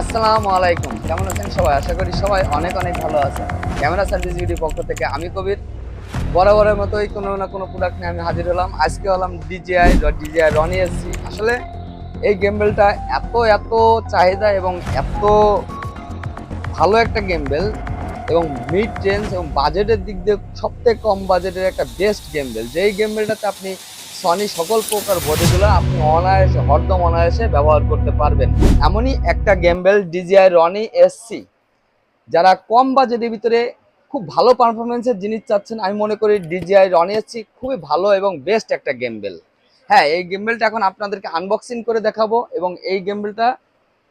আসসালামু আলাইকুম। কেমন আছেন সবাই? আশা করি সবাই অনেক অনেক ভালো আছেন। ক্যামেরা সার্ভিস ভিডিও পক্ষ থেকে আমি কবির। বরাবরের মতোই কোনো না কোনো প্রোডাক্ট নিয়ে আমি হাজির হলাম। আজকে হলাম ডিজিআই ডিজিআই রনি এসছি আসলে এই গেমবেলটা এত এত চাহিদা এবং এত ভালো একটা গেমবেল এবং মিড রেঞ্জ এবং বাজেটের দিক দিয়ে সবথেকে কম বাজেটের একটা বেস্ট গেমবেল যেই গেমবেলটাতে আপনি সনি সকল প্রকার বডিগুলো আপনি অনায়াসে, হরদম অনায়াসে ব্যবহার করতে পারবেন। এমনই একটা গেমবেল ডিজিআই রনি এসসি যারা কম বাজেটের ভিতরে খুব ভালো পারফরমেন্সের জিনিস চাচ্ছেন, আমি মনে করি ডিজিআই রনি এসসি খুবই ভালো এবং বেস্ট একটা গেমবেল হ্যাঁ এই গেমবেলটা এখন আপনাদেরকে আনবক্সিং করে দেখাবো এবং এই গেমবেলটা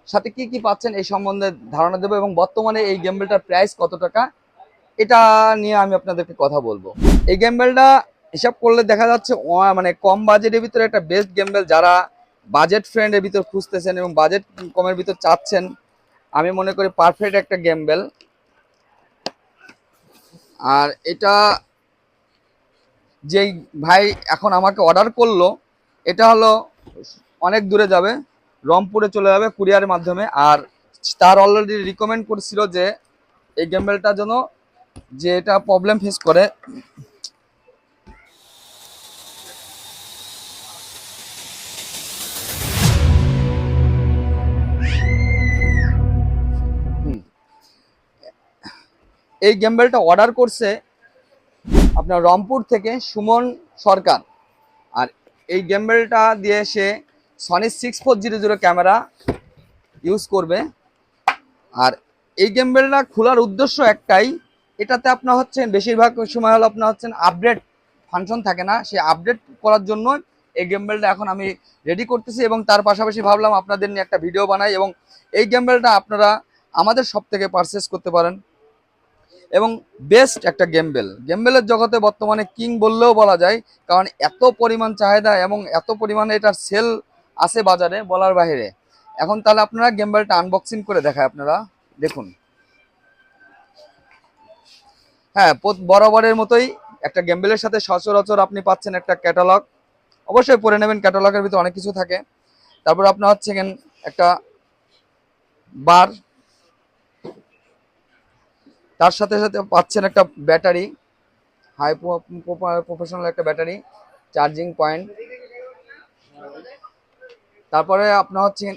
সাথে কি কি পাচ্ছেন এই সম্বন্ধে ধারণা দেবো এবং বর্তমানে এই গেমবেলটার প্রাইস কত টাকা, এটা নিয়ে আমি আপনাদেরকে কথা বলব। এই গেমবেলটা হিসাব করলে দেখা যাচ্ছে মানে কম বাজেটের ভিতরে একটা বেস্ট গেমবেল যারা বাজেট ফ্রেন্ডের ভিতর খুঁজতেছেন এবং বাজেট কমের ভিতর চাচ্ছেন, আমি মনে করি পারফেক্ট একটা গেমবেল আর এটা যেই ভাই এখন আমাকে অর্ডার করল, এটা হলো অনেক দূরে যাবে, রংপুরে চলে যাবে কুরিয়ারের মাধ্যমে, আর তার অলরেডি রিকমেন্ড করছিল যে এই গেমবেলটা যেন, যে এটা প্রবলেম ফেস করে। এই গেমবেলটা অর্ডার করছে আপনার রংপুর থেকে সুমন সরকার। আর এই গেমবেলটা দিয়ে সে Sony six four zero zero camera use করবে। আর এই গেমবেলটা খোলার উদ্দেশ্য একটাই, এটাতে আপনার হচ্ছেন বেশিরভাগ সময় হলো আপনার হচ্ছেন আপডেট ফাংশন থাকে না সেই আপডেট করার জন্য এই গেমবেলটা এখন আমি রেডি করতেছি এবং তার পাশাপাশি ভাবলাম আপনাদের নিয়ে একটা ভিডিও বানাই এবং এই গেমবেলটা আপনারা আমাদের সব থেকে পারচেস করতে পারেন। এবং বেস্ট একটা গেমবেল গেমবেলের জগতে বর্তমানে কিং বললেও বলা যায়, কারণ এত পরিমাণ চাহিদা এবং এত পরিমাণে এটার সেল আছে বাজারে বলার বাইরে এখন তাহলে আপনারা গেমবেলটা আনবক্সিং করে দেখায় আপনারা। দেখুন। হ্যাঁ বরাবরের মতোই একটা গেমবেলের সাথে সচরাচর আপনি পাচ্ছেন একটা ক্যাটালগ অবশ্যই পরে নেবেন ক্যাটালগের ভিতরে অনেক কিছু থাকে। তারপর আপনার হচ্ছে একটা বার তার সাথে সাথে পাচ্ছেন একটা ব্যাটারি হাই প্রফেশনাল একটা ব্যাটারি, চার্জিং পয়েন্ট। তারপরে আপনার হচ্ছে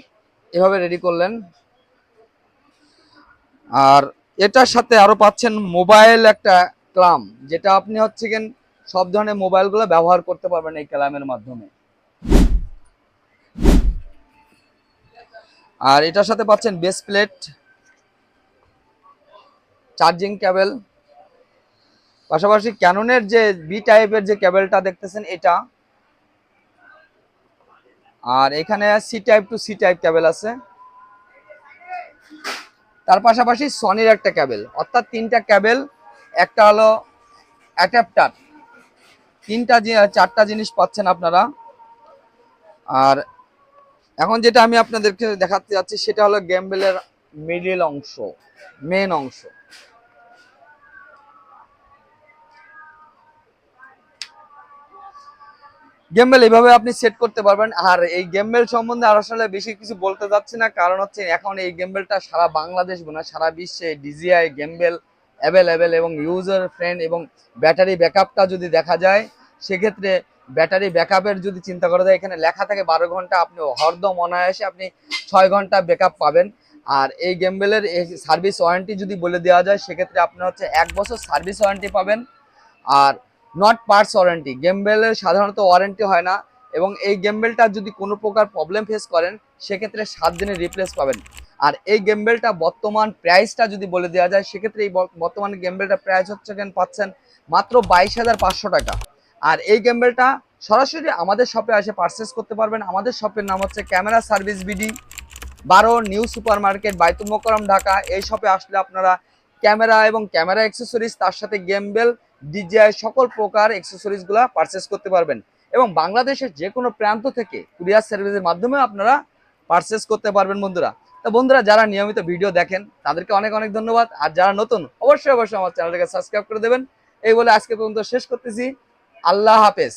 এভাবে রেডি করলেন। আর এটার সাথে আরও পাচ্ছেন মোবাইল একটা ক্লাম যেটা আপনি হচ্ছে গেন সব ধরনের মোবাইলগুলো ব্যবহার করতে পারবেন এই ক্লামের মাধ্যমে। আর এটার সাথে পাচ্ছেন বেস প্লেট চার্জিং কেবল পাশাপাশি ক্যাননের যে বি টাইপের যে ক্যাবেলটা দেখতেছেন এটা। আর এখানে C type to C type cable আছে। তার পাশাপাশি সনির একটা ক্যাবেল। অর্থাৎ তিনটা ক্যাবেল, একটা হলো অ্যাডাপ্টার তিনটা চারটা জিনিস পাচ্ছেন আপনারা। আর এখন যেটা আমি আপনাদেরকে দেখাতে যাচ্ছি, সেটা হলো গেমবেলের মিডিল অংশ মেন অংশ। গেমবেল এইভাবে আপনি সেট করতে পারবেন। আর এই গেমবেল সম্বন্ধে আর আসলে বেশি কিছু বলতে যাচ্ছি না। কারণ হচ্ছে এখন এই গেমবেলটা সারা বাংলাদেশ না সারা বিশ্বে ডিজিআই গেমবেল অ্যাভেলেবেল এবং ইউজার ফ্রেন্ড এবং ব্যাটারি ব্যাকআপটা যদি দেখা যায়, সেক্ষেত্রে ব্যাটারি ব্যাকআপের যদি চিন্তা করা যায়, এখানে লেখা থাকে বারো ঘণ্টা আপনি হরদম অনায়াসে আপনি ছয় ঘণ্টা ব্যাকআপ পাবেন। আর এই গেমবেলের সার্ভিস ওয়ারেন্টি যদি বলে দেওয়া যায়, সেক্ষেত্রে আপনার হচ্ছে এক বছর সার্ভিস ওয়ারেন্টি পাবেন। আর নট পার্টস ওয়ারেন্টি গেমবেলের সাধারণত ওয়ারেন্টি হয় না এবং এই গেমবেলটা যদি কোনো প্রকার প্রবলেম ফেস করেন, সেক্ষেত্রে সাত দিনের রিপ্লেস পাবেন। আর এই গেমবেলটা বর্তমান প্রাইসটা যদি বলে দেওয়া যায়, সেক্ষেত্রে এই বর- বর্তমানে গেমবেলটা প্রাইস হচ্ছে কেন পাচ্ছেন? মাত্র বাইশ হাজার পাঁচশো টাকা। আর এই গেমবেলটা সরাসরি আমাদের শপে এসে পারচেস করতে পারবেন। আমাদের শপের নাম হচ্ছে ক্যামেরা সার্ভিস বিডি, বারো new super market Baitul Mukarram Dhaka. এই শপে আসলে আপনারা ক্যামেরা এবং ক্যামেরা অ্যাক্সেসরিজ তার সাথে গেমবেল ডিজিআই সকল প্রকার অ্যাক্সেসরিজগুলা পারচেস করতে পারবেন। এবং বাংলাদেশের যে কোনো প্রান্ত থেকে কুরিয়ার সার্ভিসের মাধ্যমে আপনারা পারচেস করতে পারবেন বন্ধুরা। তো বন্ধুরা, যারা নিয়মিত ভিডিও দেখেন, তাদেরকে অনেক অনেক ধন্যবাদ। আর যারা নতুন, অবশ্যই অবশ্যই আমার চ্যানেলটাকে সাবস্ক্রাইব করে দেবেন। এই বলে আজকে পর্যন্ত শেষ করতেছি। আল্লাহ হাফেজ।